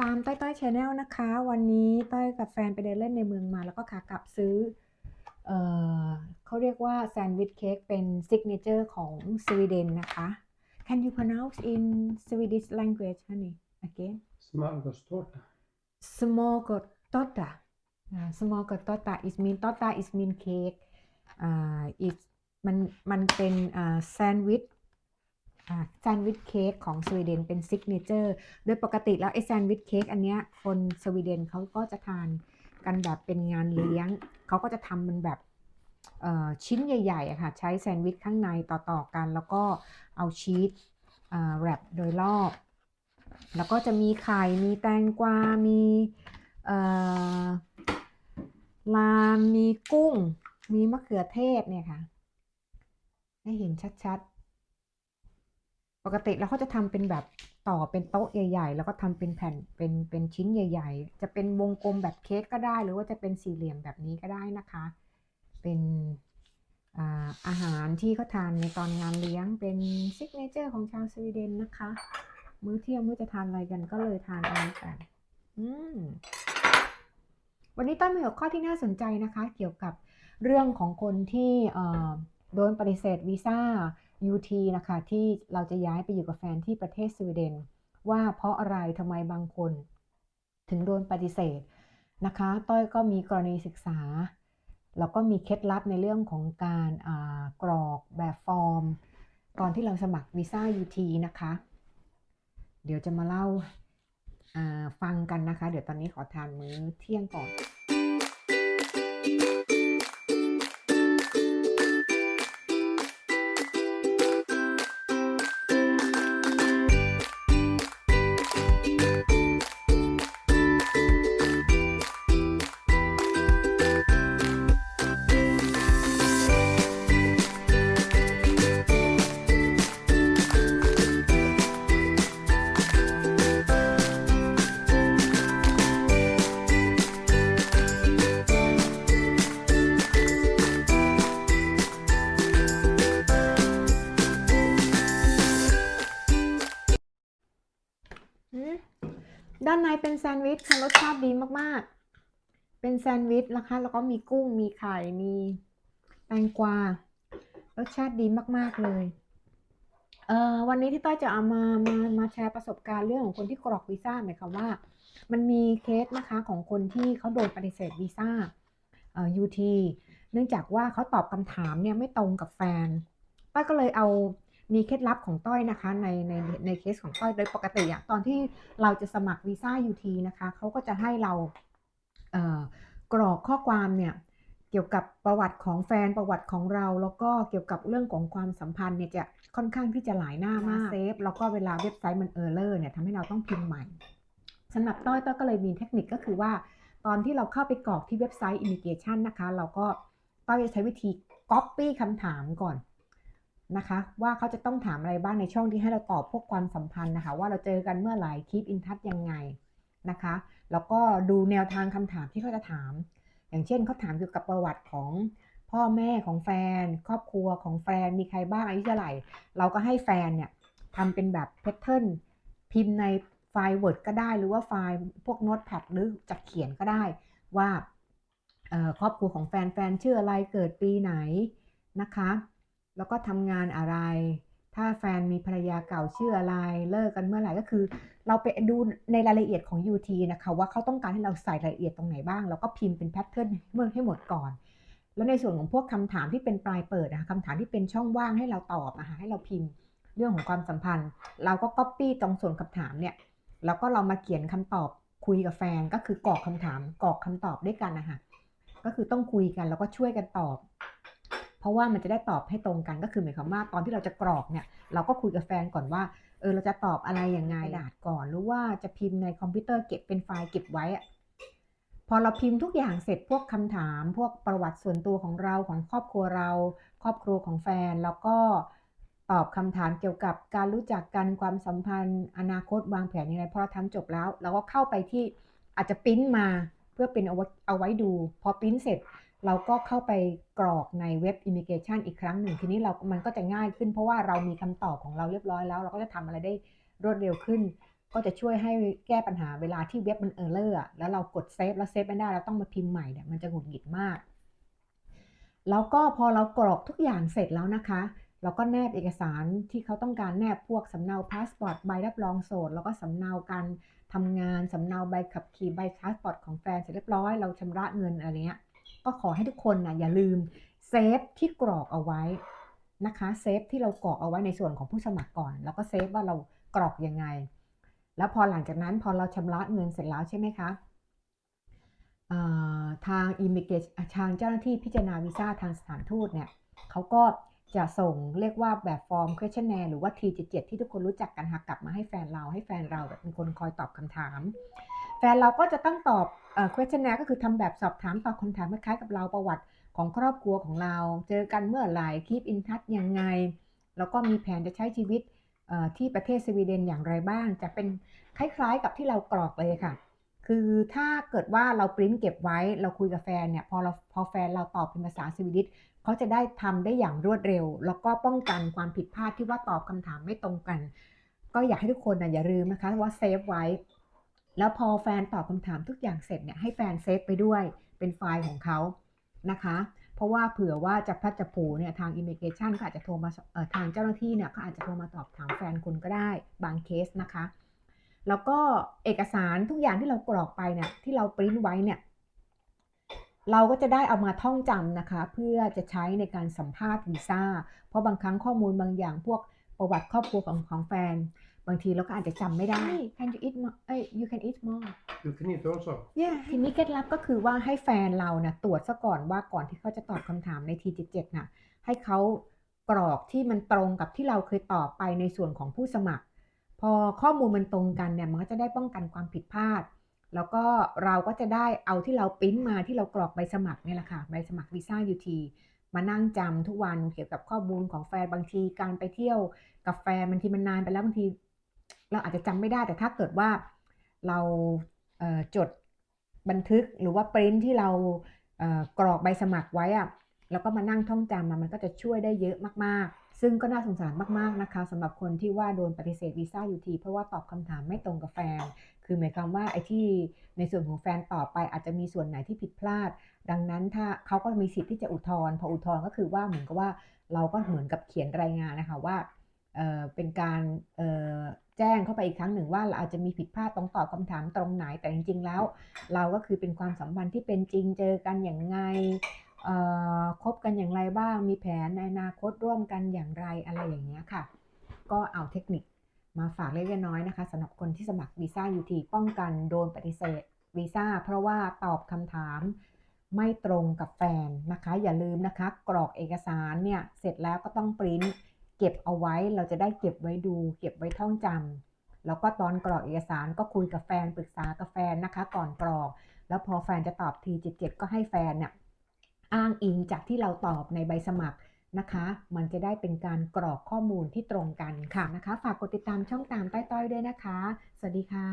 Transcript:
ตามต้อยต้อยชาแนลนะคะ วันนี้ต้อยกับแฟนไปเดินเล่นในเมืองมา แล้วก็ขากลับซื้อเอ่อเขาเรียกว่าแซนด์วิชเค้กเป็นซิกเนเจอร์ของสวีเดนนะคะ Can you pronounce in Swedish language honey again Smörgåstårta. smorgastorta uh, smorgastorta is mean torta is mean cake uh, is มันมันเป็นอ่าแซนด์วิชอ่า แซนด์วิชเค้กของสวีเดนเป็นซิกเนเจอร์โดยปกติแล้วไอแซนด์วิชเค้กอันเนี้ยคนสวีเดนเขาก็จะทานกันแบบเป็นงานเลี้ยง เขาก็จะทำมันแบบชิ้นใหญ่ๆอะค่ะ ใช้แซนด์วิชข้างในต่อๆกัน แล้วก็เอาชีสแรปโดยรอบ แล้วก็จะมีไข่ มีแตงกวา มีลาม มีกุ้ง มีมะเขือเทศเนี่ยค่ะ ให้เห็นชัดๆ ปกติแล้วเขาจะทำเป็นแบบต่อเป็นโต๊ะใหญ่ๆ แล้วก็ทำเป็นแผ่นเป็นเป็นชิ้นใหญ่ ๆ จะเป็นวงกลมแบบเค้กก็ได้ หรือว่าจะเป็นสี่เหลี่ยมแบบนี้ก็ได้นะคะ เป็นอาหารที่เขาทานในตอนงานเลี้ยงเป็นซิกเนเจอร์ของชาวสวีเดนนะคะ มื้อเที่ยงไม่รู้จะทานอะไรกันก็เลยทานอันนี้กันอืมวันนี้ต้นมีหัวข้อที่น่าสนใจนะคะ เกี่ยวกับเรื่องของคนที่โดนปฏิเสธวีซ่า UT นะคะที่เราจะย้ายไปอยู่กับแฟนที่ประเทศสวีเดน ว่าเพราะอะไรทำไมบางคน ถึงโดนปฏิเสธนะคะ ต้อยก็มีกรณีศึกษา แล้วก็มีเคล็ดลับในเรื่องของการกรอกแบบฟอร์มก่อนที่เราสมัครวีซ่า UT นะคะ เดี๋ยวจะมาเล่าฟังกันนะคะ เดี๋ยวตอนนี้ขอทานมื้อเที่ยงก่อนานในเป็นแซนด์วิชค่ะรสชาติดีมากๆ เป็นแซนด์วิชนะคะ แล้วก็มีกุ้งมีไข่มีแตงกวารสชาติดีมาก ๆ เลย เอ่อวันนี้ที่ต้อยจะเอามามามาแชร์ประสบการณ์เรื่องของคนที่กรอกวีซ่าหมายความว่า มันมีเคสนะคะของคนที่เขาโดนปฏิเสธวีซ่าเอ่อ UT เนื่องจากว่าเขาตอบคำถามเนี่ยไม่ตรงกับแฟนต้อยก็เลยเอา มีเคล็ดลับของต้อยนะคะในในในเคสของต้อยโดยปกติอะตอนที่เราจะสมัครวีซ่า UT นะคะเขาก็จะให้เราเอ่อกรอกข้อความเนี่ยเกี่ยวกับประวัติของแฟนประวัติของเรา แล้วก็เกี่ยวกับเรื่องของความสัมพันธ์เนี่ยจะค่อนข้างที่จะหลายหน้ามากเซฟแล้วก็เวลาเว็บไซต์มันเออร์เลอร์เนี่ยทำให้เราต้องพิมพ์ใหม่สำหรับต้อยต้อยก็เลยมีเทคนิคก็คือว่า ตอนที่เราเข้าไปกรอกที่เว็บไซต์ Immigration นะคะ เราก็ต้อยจะใช้วิธี Copy คำถามก่อน นะคะ ว่าเขาจะต้องถามอะไรบ้างในช่องที่ให้เราตอบพวกความสัมพันธ์นะคะ ว่าเราเจอกันเมื่อไหร่คีปอินทัชยังไงนะคะ แล้วก็ดูแนวทางคำถามที่เขาจะถาม อย่างเช่นเขาถามเกี่ยวกับประวัติของพ่อแม่ของแฟน ครอบครัวของแฟนมีใครบ้างอายุเท่าไหร่ เราก็ให้แฟนเนี่ยทำเป็นแบบแพทเทิร์นพิมพ์ในไฟล์ Word ก็ได้หรือว่าไฟล์พวกโน้ตแพดหรือจะเขียนก็ได้ว่าเอ่อครอบครัวของแฟนแฟนชื่ออะไรเกิดปีไหนนะคะ แล้วก็ทำงานอะไร ถ้าแฟนมีภรรยาเก่าชื่ออะไรเลิกกันเมื่อไหร่ก็คือ เราไปดูในรายละเอียดของ UT นะคะว่าเขาต้องการให้เราใส่รายละเอียดตรงไหนบ้าง แล้วก็พิมพ์เป็นแพทเทิร์นเมื่อให้หมดก่อน แล้วในส่วนของพวกคำถามที่เป็นปลายเปิดนะคะคำถามที่เป็นช่องว่างให้เราตอบนะคะให้เราพิมพ์เรื่องของความสัมพันธ์ เราก็ copy ตรงส่วนคำถามเนี่ยแล้วก็เรามาเขียนคำตอบคุยกับแฟนก็คือกรอกคำถามกรอกคำตอบด้วยกันนะคะก็คือต้องคุยกันแล้วก็ช่วยกันตอบ เพราะว่ามันจะได้ตอบให้ตรงกันก็คือหมายความว่าตอนที่เราจะกรอกเนี่ยเราก็คุยกับแฟนก่อนว่าเออเราจะตอบอะไรยังไงกระดาษก่อนหรือว่าจะพิมพ์ในคอมพิวเตอร์เก็บเป็นไฟล์เก็บไว้อะพอเราพิมพ์ทุกอย่างเสร็จพวกคำถาม พวกประวัติส่วนตัวของเราของครอบครัวเรา ครอบครัวของแฟนแล้วก็ตอบคำถามเกี่ยวกับการรู้จักกันความสัมพันธ์ อนาคตวางแผนยังไงพอเราทำจบแล้ว เราก็เข้าไปที่อาจจะปริ้นมาเพื่อเป็นเอาไว้เอาไว้ดู พอปริ้นเสร็จ เราก็เข้าไปกรอกในเว็บ Immigration อีกครั้งหนึ่ง ทีนี้เรา มันก็จะง่ายขึ้น เพราะว่าเรามีคำตอบของเราเรียบร้อยแล้ว เราก็จะทำอะไรได้รวดเร็วขึ้น ก็จะช่วยให้แก้ปัญหาเวลาที่เว็บมันเออร์เลอร์แล้วเรากดเซฟแล้วเซฟไม่ได้ เราต้องมาพิมพ์ใหม่เนี่ย มันจะหงุดหงิดมาก แล้วก็พอเรากรอกทุกอย่างเสร็จแล้วนะคะ เราก็แนบเอกสารที่เขาต้องการแนบพวกสำเนาพาสปอร์ตใบรับรองโสด แล้วก็สำเนาการทำงานสำเนาใบขับขี่ใบพาสปอร์ตของแฟนเสร็จเรียบร้อย เราชำระเงินอะไรเงี้ย ก็ขอให้ทุกคนนะอย่าลืมเซฟที่กรอกเอาไว้นะคะเซฟที่เรากรอกเอาไว้ในส่วนของผู้สมัครก่อน แล้วก็เซฟว่าเรากรอกยังไง แล้วพอหลังจากนั้นพอเราชำระเงินเสร็จแล้วใช่ไหมคะทางอิมิเกชทางเจ้าหน้าที่พิจารณาวีซ่าทางสถานทูตเนี่ยเขาก็จะส่งเรียกว่าแบบฟอร์ม questionnaire หรือว่า T77 ที่ทุกคนรู้จักกันค่ะกลับมาให้แฟนเราให้แฟนเราแบบเป็นคนคอยตอบคำถาม แฟนเราก็จะต้องตอบ questionnaire ก็คือทำแบบสอบถามตอบคำถามคล้ายๆกับเราประวัติของครอบครัวของเรา เจอกันเมื่อไหร่ keep in touch ยังไง แล้วก็มีแผนจะใช้ชีวิตที่ประเทศสวีเดนอย่างไรบ้าง จะเป็นคล้ายๆกับที่เรากรอกเลยค่ะ คือถ้าเกิดว่าเราปริ้นเก็บไว้เราคุยกับแฟนเนี่ยพอเราพอแฟนเราตอบเป็นภาษาสวีดิชเขาจะได้ทำได้อย่างรวดเร็ว แล้วก็ป้องกันความผิดพลาดที่ว่าตอบคำถามไม่ตรงกัน ก็อยากให้ทุกคนนะอย่าลืมนะคะว่าเซฟไว้ แล้วพอแฟนตอบคำถามทุกอย่างเสร็จเนี่ยให้แฟนเซฟไปด้วยเป็นไฟล์ของเขานะคะ เพราะว่าเผื่อว่าจะพัดจะผูเนี่ยทางอิมิเกชันก็อาจจะโทรมาทางเจ้าหน้าที่เนี่ยก็อาจจะโทรมาตอบถามแฟนคุณก็ได้บางเคสนะคะ แล้วก็เอกสารทุกอย่างที่เรากรอกไปเนี่ยที่เราปริ้นไว้เนี่ยเราก็จะได้เอามาท่องจำนะคะ เพื่อจะใช้ในการสัมภาษณ์วีซ่าเพราะบางครั้งข้อมูลบางอย่างพวกประวัติครอบครัวของของแฟน บางทีเราก็อาจจะจำไม่ได้ Can you eat more เอ้ย you can eat more Du kan inte också. yeah ทีนี้เคล็ดลับก็คือว่าให้แฟนเรานะตรวจซะก่อนว่าก่อนที่เขาจะตอบคำถามใน T77 น่ะ ให้เขากรอกที่มันตรงกับที่เราเคยตอบไปในส่วนของผู้สมัคร พอข้อมูลมันตรงกันเนี่ยมันก็จะได้ป้องกันความผิดพลาด แล้วก็เราก็จะได้เอาที่เราปริ้นมาที่เรากรอกใบสมัครเนี่ยแหละค่ะใบสมัครวีซ่า UT มานั่งจำทุกวันเกี่ยวกับข้อมูลของแฟนบางทีการไปเที่ยวกับแฟนบางทีมันนานไปแล้วบางที เราอาจจะจำไม่ได้แต่ถ้าเกิดว่าเราเจดบันทึกหรือว่าปริ้นที่เรากรอกใบสมัครไว้อะแล้วก็มานั่งท่องจำมามันก็จะช่วยได้เยอะมากๆ ซึ่งก็น่าสงสารมากๆนะคะสำหรับคนที่ว่าโดนปฏิเสธวีซ่าอยู่ทีเพราะว่าตอบคำถามไม่ตรงกับแฟน คือหมายความว่าไอ้ที่ในส่วนของแฟนตอบไปอาจจะมีส่วนไหนที่ผิดพลาด ดังนั้นถ้าเขาก็มีสิทธิ์ที่จะอุทธรณ์พออุทธรณ์ก็คือว่าเหมือนกับว่าเราก็เหมือนกับเขียนรายงานนะคะว่าเเป็นการ แจ้งเข้าไปอีกครั้งหนึ่งว่าเราอาจจะมีผิดพลาดตรงตอบคำถามตรงไหนแต่จริงๆแล้ว เราก็คือเป็นความสัมพันธ์ที่เป็นจริงเจอกันอย่างไงคบกันอย่างไรบ้าง มีแผนในอนาคตร่วมกันอย่างไรอะไรอย่างเงี้ยค่ะ ก็เอาเทคนิคมาฝากเล็กๆน้อยๆนะคะสำหรับคนที่สมัครวีซ่ายูทีป้องกันโดนปฏิเสธวีซ่าเพราะว่าตอบคำถามไม่ตรงกับแฟนนะคะ อย่าลืมนะคะ กรอกเอกสารเนี่ยเสร็จแล้วก็ต้องปริ้น เก็บเอาไว้เราจะได้เก็บไว้ดู เก็บไว้ท่องจำแล้วก็ตอนกรอกเอกสารก็คุยกับแฟนปรึกษากับแฟนนะคะ ก่อนกรอก แล้วพอแฟนจะตอบทีเจ็ดก็ให้แฟนเนี่ยอ้างอิงจากที่เราตอบในใบสมัครนะคะ มันจะได้เป็นการกรอกข้อมูลที่ตรงกันค่ะนะคะ ฝากกดติดตามช่องตามใต้ต้อยด้วยนะคะ สวัสดีค่ะ